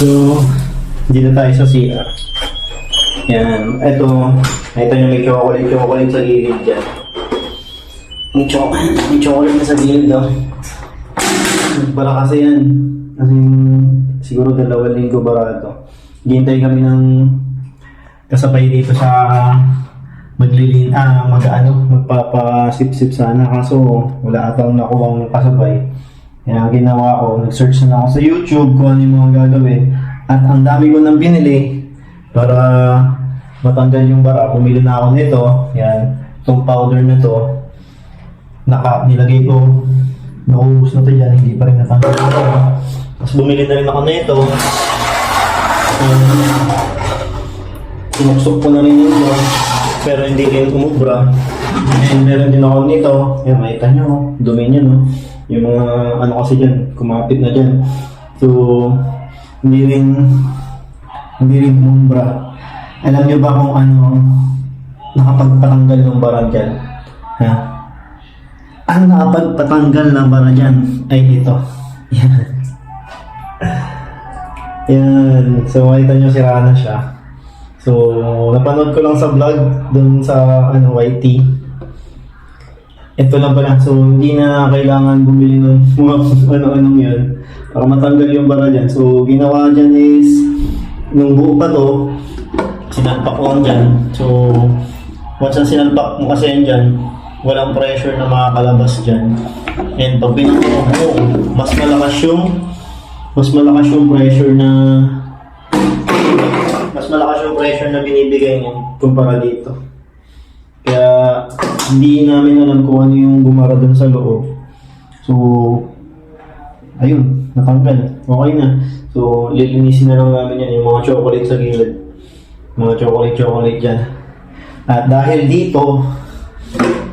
So, dito tayo sa CR. Yan. Ito, nakita nyo may chocolate-chocolate sa gilid dyan. May chocolate, may chocolate na sa gilid, no? Para kasi yan. Kasi siguro dalawang linggo bara ito. Hintay kami ng kasabay dito sa maglilin, ah, mag ano, magpapasip-sip sana. Kaso wala atang nakuha kasabay. Kaya ang ginawa ko, nag-search na ako sa YouTube kung ano yung mga gagawin. At ang dami ko nang binili para matanggal yung bara. Bumili na ako nito. Yan. Itong powder na to. Naka, nilagay ko. Naubos na to dyan. Hindi pa rin natanggal. Tapos bumili na rin ako nito. Um, sinuksok ko na rin yun. Pero hindi rin umubra. And meron din ako nito. Yan, makita nyo. Dumi nyo, no? Yung mga ano kasi dyan, kumapit na dyan. So, hindi rin hindi rin umumbra. Alam nyo ba kung ano nakapagpatanggal ng bara dyan? Ha? Ang nakapagpatanggal ng bara dyan ay ito. Yan. Yan. So, makita nyo sira na siya. So, napanood ko lang sa vlog dun sa ano, YT. Ito lang pala. So, hindi na kailangan bumili ng mga ano-anong yun para matanggal yung bara dyan. So, ginawa dyan is nung buo pa to, sinalpak ko dyan. So, once na sinalpak mo kasi yan dyan, walang pressure na makakalabas dyan. And pag pinakuluh mo, mas malakas yung mas malakas yung pressure na mas malakas yung pressure na binibigay niya kumpara dito. Kaya hindi namin alam kung ano yung bumara dun sa loob. So, ayun, natanggal. Okay na. So, lilinisin na lang namin yan, yung mga chocolate sa gilid. Mga chocolate-chocolate dyan. At dahil dito,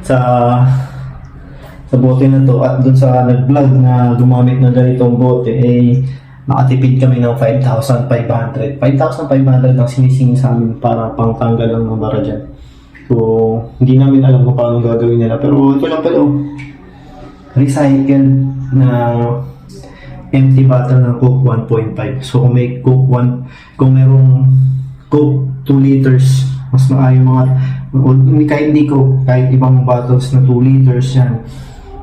sa sa bote na to at dun sa nag-vlog na gumamit ng ganitong bote, eh, nakatipid kami ng 5,500. 5,500 ang sinisingin sa amin para pangtanggal ng mga dyan. So, hindi namin alam kung paano gagawin nila. Pero ito lang pala, oh. recycled na empty bottle ng Coke 1.5. So, kung may Coke 1, kung merong Coke 2 liters, mas maayo mga, kahit hindi Coke, kahit ibang bottles na 2 liters yan,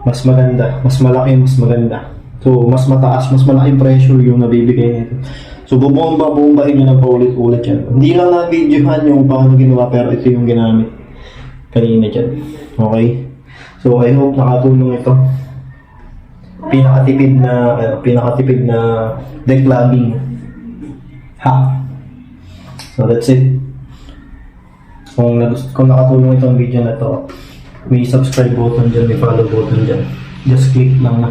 mas maganda, mas malaki, mas maganda. So, mas mataas, mas malaking pressure yung nabibigay nito. So, bubomba, bumbahin nyo na paulit-ulit yan. Hindi lang na-videohan yung paano ginawa, pero ito yung ginamit kanina dyan. Okay? So, I hope nakatulong ito. Pinakatipid na, ano, pinakatipid na declugging hack. So, that's it. Kung, kung nakatulong itong video na to, may subscribe button dyan, may follow button dyan. Just click lang na.